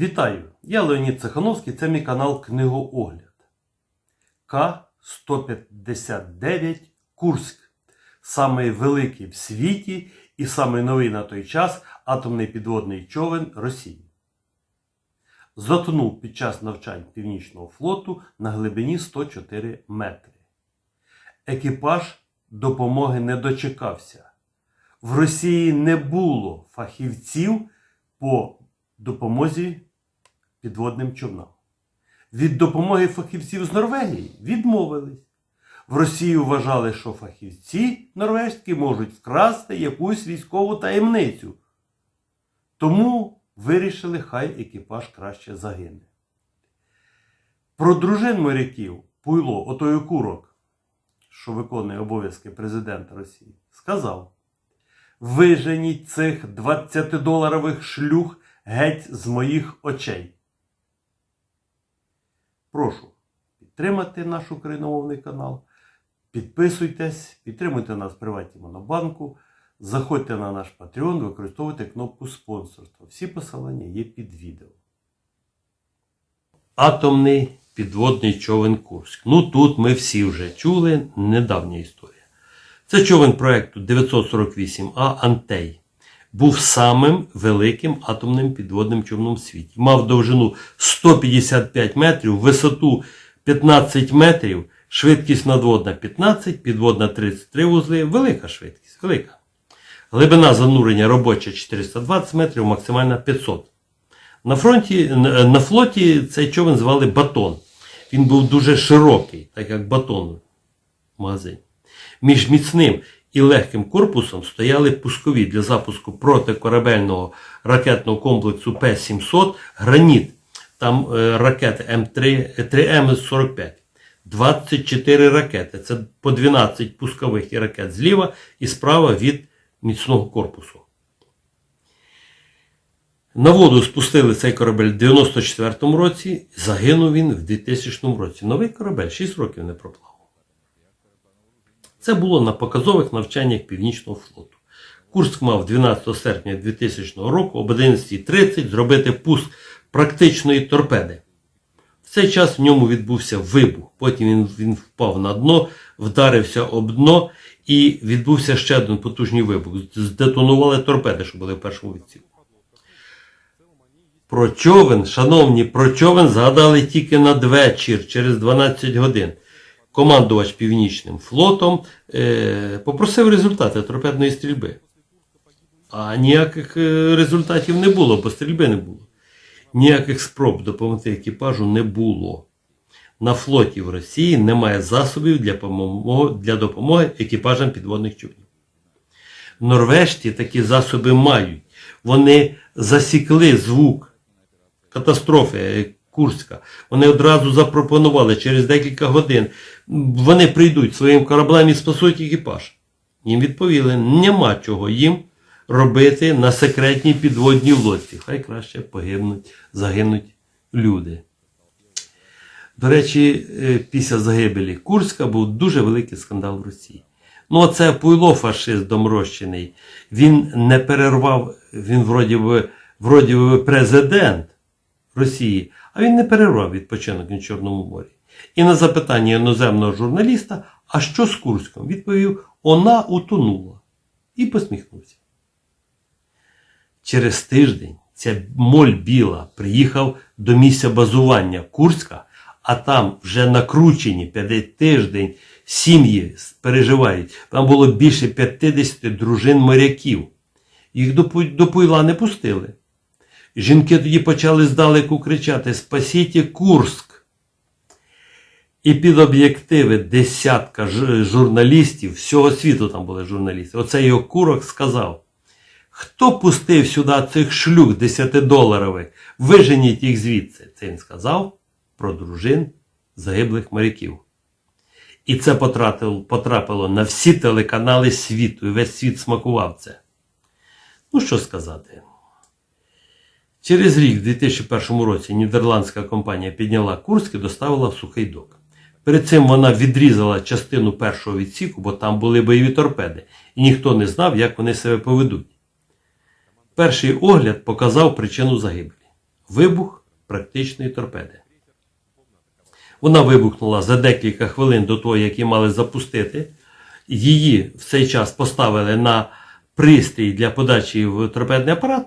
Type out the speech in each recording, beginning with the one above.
Вітаю! Я Леонід Цехановський, це мій канал Книгоогляд. К-159 Курськ. Самий великий в світі і самий новий на той час атомний підводний човен Росії. Затонув під час навчань Північного флоту на глибині 104 метри. Екіпаж допомоги не дочекався. В Росії не було фахівців по допомозі підводним човнам. Від допомоги фахівців з Норвегії відмовились. В Росії вважали, що фахівці норвезькі можуть вкрасти якусь військову таємницю. Тому вирішили, хай екіпаж краще загине. Про дружин моряків Пуйло, отой окурок, що виконує обов'язки президента Росії, сказав: Виженіть цих 20-доларових шлюх геть з моїх очей. Прошу підтримати наш україномовний канал. Підписуйтесь, підтримуйте нас в приватній монобанку, заходьте на наш Patreon, використовуйте кнопку спонсорства. Всі посилання є під відео. Атомний підводний човен Курськ. Ну тут ми всі вже чули недавня історія. Це човен проекту 948А Антей. Був самим великим атомним підводним човном в світі. Мав довжину 155 метрів, висоту 15 метрів, швидкість надводна 15, підводна 33 вузли. Велика швидкість, велика. Глибина занурення робоча 420 метрів, максимальна 500. На, фронті, на флоті цей човен звали Батон. Він був дуже широкий, так як батон в магазині. Між міцним і легким корпусом стояли пускові для запуску протикорабельного ракетного комплексу П-700 Граніт. Там е, ракети М3, 3М45. 24 ракети. Це по 12 пускових і ракет зліва і справа від міцного корпусу. На воду спустили цей корабель в 94-му році, загинув він в 2000 році. Новий корабель 6 років не проплавав. Це було на показових навчаннях Північного флоту. Курск мав 12 серпня 2000 року об 11.30 зробити пуск практичної торпеди. В цей час в ньому відбувся вибух. Потім він, він впав на дно, вдарився об дно і відбувся ще один потужний вибух. Здетонували торпеди, що були в першому відсіку. Про човен, шановні, про човен згадали тільки надвечір, через 12 годин. Командувач Північним флотом е, попросив результати торпедної стрільби. А ніяких е, результатів не було, бо стрільби не було. Ніяких спроб допомогти екіпажу не було. На флоті в Росії немає засобів для допомоги, екіпажам підводних човнів. Норвежці такі засоби мають. Вони засікли звук катастрофи Курська. Вони одразу запропонували через декілька годин. Вони прийдуть своїм кораблем і спасуть екіпаж. Їм відповіли, нема чого їм робити на секретній підводній лодці. Хай краще погибнуть, загинуть люди. До речі, е, після загибелі Курська був дуже великий скандал в Росії. Ну, оце Пуйло фашист доморощений. Він не перервав, він вроді би, вроді би президент Росії, а він не перервав відпочинок на Чорному морі. І на запитання іноземного журналіста, а що з Курськом? Відповів: вона утонула. І посміхнувся. Через тиждень ця моль біла приїхав до місця базування Курська, а там вже накручені п'ятий тиждень сім'ї переживають. Там було більше 50 дружин моряків. Їх до Пуйла не пустили. Жінки тоді почали здалеку кричати Спасіть Курск. І під об'єктиви десятка журналістів, всього світу там були журналісти. Оцей окурок сказав: Хто пустив сюди цих шлюх 10-доларових? Виженіть їх звідси. Це він сказав про дружин загиблих моряків. І це потрапило, потрапило на всі телеканали світу, і весь світ смакував це. Ну, що сказати. Через рік, в 2001 році, нідерландська компанія підняла Курськ і доставила в сухий док. Перед цим вона відрізала частину першого відсіку, бо там були бойові торпеди, і ніхто не знав, як вони себе поведуть. Перший огляд показав причину загибелі. вибух практичної торпеди. Вона вибухнула за декілька хвилин до того, як її мали запустити. Її в цей час поставили на пристрій для подачі в торпедний апарат.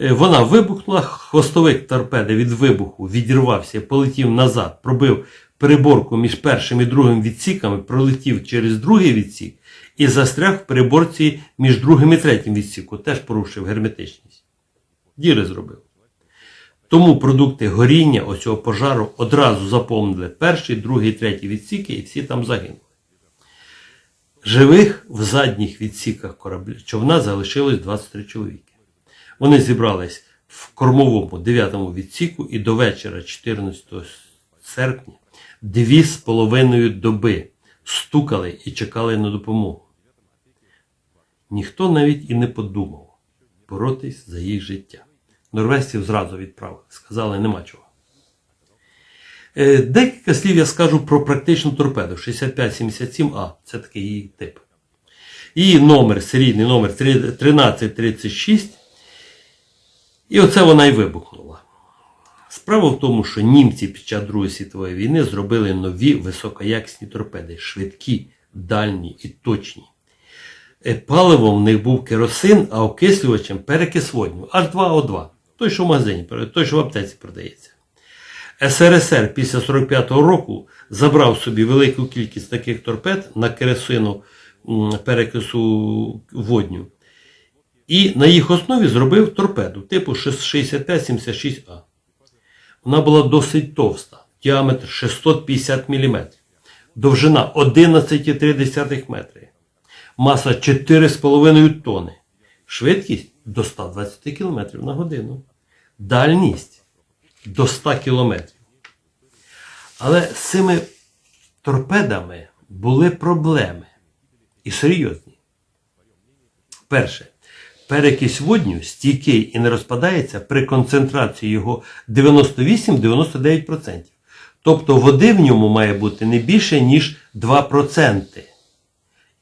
Е, Вона вибухнула, хвостовик торпеди від вибуху відірвався, полетів назад, пробив переборку між першим і другим відсіками, пролетів через другий відсік і застряг в переборці між другим і третім відсіку, теж порушив герметичність. Діри зробив. Тому продукти горіння оцього пожару одразу заповнили перший, другий, третій відсіки і всі там загинули. Живих в задніх відсіках корабля човна залишилось 23 чоловіки. Вони зібрались в кормовому 9 відсіку і до вечора 14 серпня дві з половиною доби стукали і чекали на допомогу. Ніхто навіть і не подумав боротись за їх життя. Норвезців зразу відправили, сказали, нема чого. Е, Декілька слів я скажу про практичну торпеду 6577А. Це такий її тип. Її номер, серійний номер 1336. І оце вона і вибухнула. Справа в тому, що німці під час Другої світової війни зробили нові високоякісні торпеди, швидкі, дальні і точні. Е, Паливом в них був керосин, а окислювачем перекис водню. H2O2. Той, що в магазині, той, що в аптеці продається. СРСР після 45-го року забрав собі велику кількість таких торпед на керосину перекису водню. І на їх основі зробив торпеду типу 6576А. Вона була досить товста, діаметр 650 мм, довжина 11,3 метри, маса 4,5 тонни, швидкість до 120 км на годину, дальність до 100 км. Але з цими торпедами були проблеми і серйозні. Перше, перекись водню стійкий і не розпадається при концентрації його 98-99%. Тобто води в ньому має бути не більше, ніж 2%.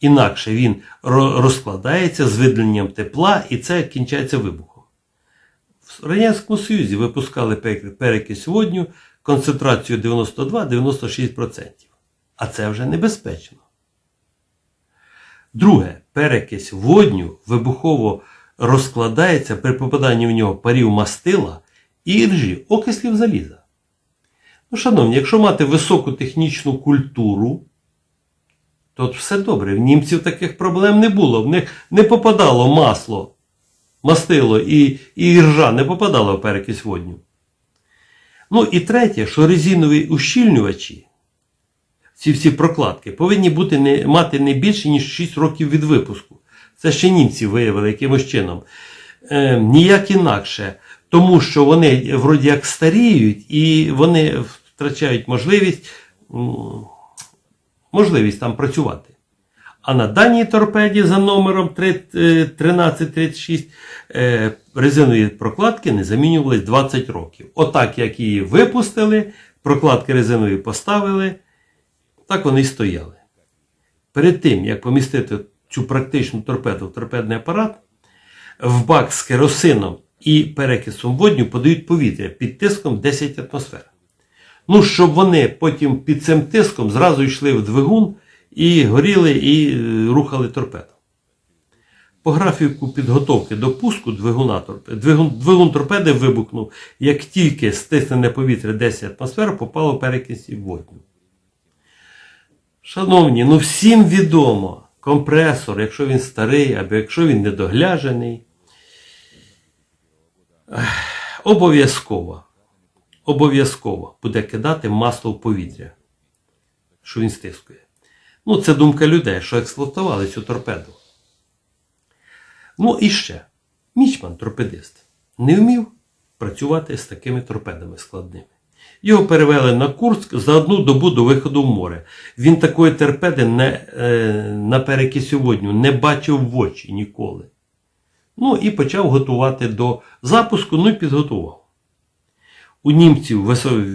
Інакше він розкладається з виділенням тепла і це кінчається вибухом. В Радянському Союзі випускали перекись водню концентрацією 92-96%. А це вже небезпечно. Друге, перекись водню вибухово розкладається при попаданні в нього парів мастила і іржі, окислів заліза. Ну, шановні, якщо мати високу технічну культуру, то все добре. В німців таких проблем не було. В них не попадало масло, мастило і, і іржа не попадало в перекись водню. Ну і третє, що резинові ущільнювачі, ці всі прокладки, повинні бути не, мати не більше, ніж 6 років від випуску. Це ще німці виявили якимось чином. Е, ніяк інакше. Тому що вони вроді як старіють і вони втрачають можливість, можливість там працювати. А на даній торпеді за номером 3- е, 1336 е, резинові прокладки не замінювались 20 років. Отак, як її випустили, прокладки резинові поставили, так вони й стояли. Перед тим, як помістити цю практичну торпеду торпедний апарат, в бак з керосином і перекисом водню подають повітря під тиском 10 атмосфер. Ну, щоб вони потім під цим тиском зразу йшли в двигун і горіли і е, рухали торпеду. По графіку підготовки до пуску двигуна двигун, двигун торпеди вибухнув, як тільки стиснене повітря 10 атмосфер попало в перекисі водню. Шановні, ну всім відомо, компресор, якщо він старий або якщо він недогляджений, ех, обов'язково, обов'язково буде кидати масло в повітря, що він стискує. Ну, це думка людей, що експлуатували цю торпеду. Ну і ще, мічман, торпедист, не вмів працювати з такими торпедами складними. Його перевели на Курск за одну добу до виходу в море. Він такої торпеди не, е, на перекисі водню не бачив в очі ніколи. Ну і почав готувати до запуску, ну і підготував. У німців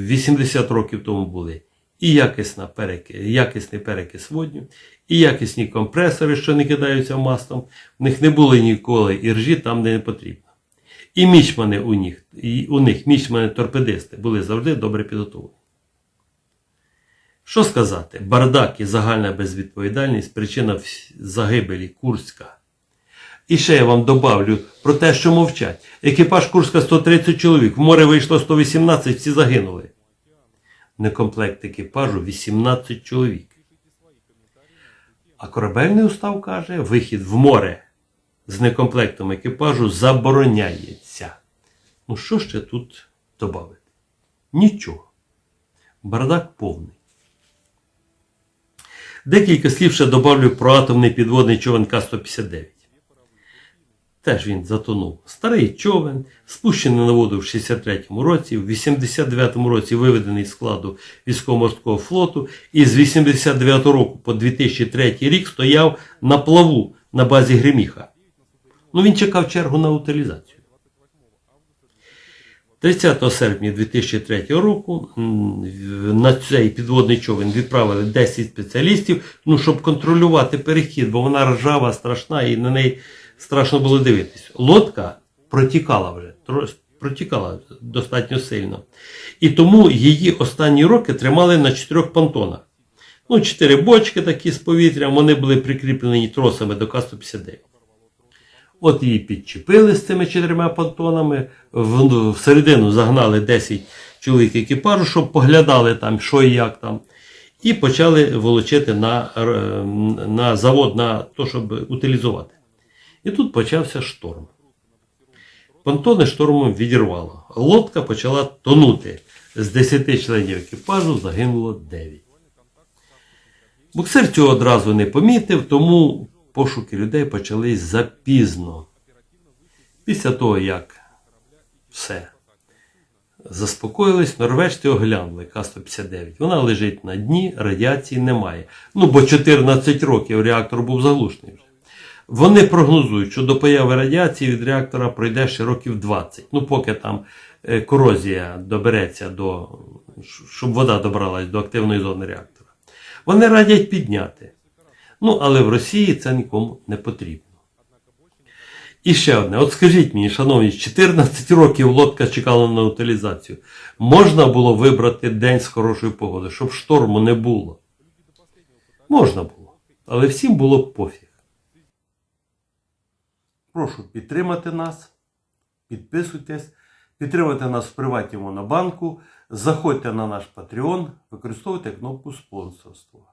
80 років тому були і якісна переки, якісний перекис водню, і якісні компресори, що не кидаються маслом. В них не було ніколи іржі там, де не потрібно. І мічмани у них, і у них мічмани торпедисти були завжди добре підготовлені. Що сказати? Бардак і загальна безвідповідальність причина загибелі Курська. І ще я вам добавлю про те, що мовчать. Екіпаж Курська 130 чоловік, в море вийшло 118, всі загинули. Некомплект екіпажу 18 чоловік. А корабельний устав каже, вихід в море з некомплектом екіпажу забороняється. Ну що ще тут додати? Нічого. Бардак повний. Декілька слів ще добавлю про атомний підводний човен К-159. Теж він затонув. Старий човен, спущений на воду в 63-му році, в 89-му році виведений з складу військово-морського флоту і з 89 року по 2003 рік стояв на плаву на базі Греміха. Ну він чекав чергу на утилізацію. 30 серпня 2003 року на цей підводний човен відправили 10 спеціалістів, ну, щоб контролювати перехід, бо вона ржава, страшна і на неї страшно було дивитись. Лодка протікала вже, протікала достатньо сильно. І тому її останні роки тримали на чотирьох понтонах. Ну, чотири бочки такі з повітрям, вони були прикріплені тросами до К-159. От її підчепили з цими чотирма понтонами, всередину загнали 10 чоловік екіпажу, щоб поглядали там, що і як там. І почали волочити на, е, на завод, на то, щоб утилізувати. І тут почався шторм. Понтони штормом відірвало. Лодка почала тонути. З 10 членів екіпажу загинуло 9. Буксир цього одразу не помітив, тому пошуки людей почались запізно. Після того, як все заспокоїлись, норвежці оглянули К-159. Вона лежить на дні, радіації немає. Ну, бо 14 років реактор був заглушений. Вони прогнозують, що до появи радіації від реактора пройде ще років 20. Ну, поки там е, корозія добереться до, щоб вода добралась до активної зони реактора. Вони радять підняти. Ну, але в Росії це нікому не потрібно. І ще одне. От скажіть мені, шановні, 14 років лодка чекала на утилізацію. Можна було вибрати день з хорошою погодою, щоб шторму не було. Можна було. Але всім було пофіг. Прошу підтримати нас, підписуйтесь, підтримуйте нас в приватній монобанку, заходьте на наш Patreon, використовуйте кнопку спонсорства.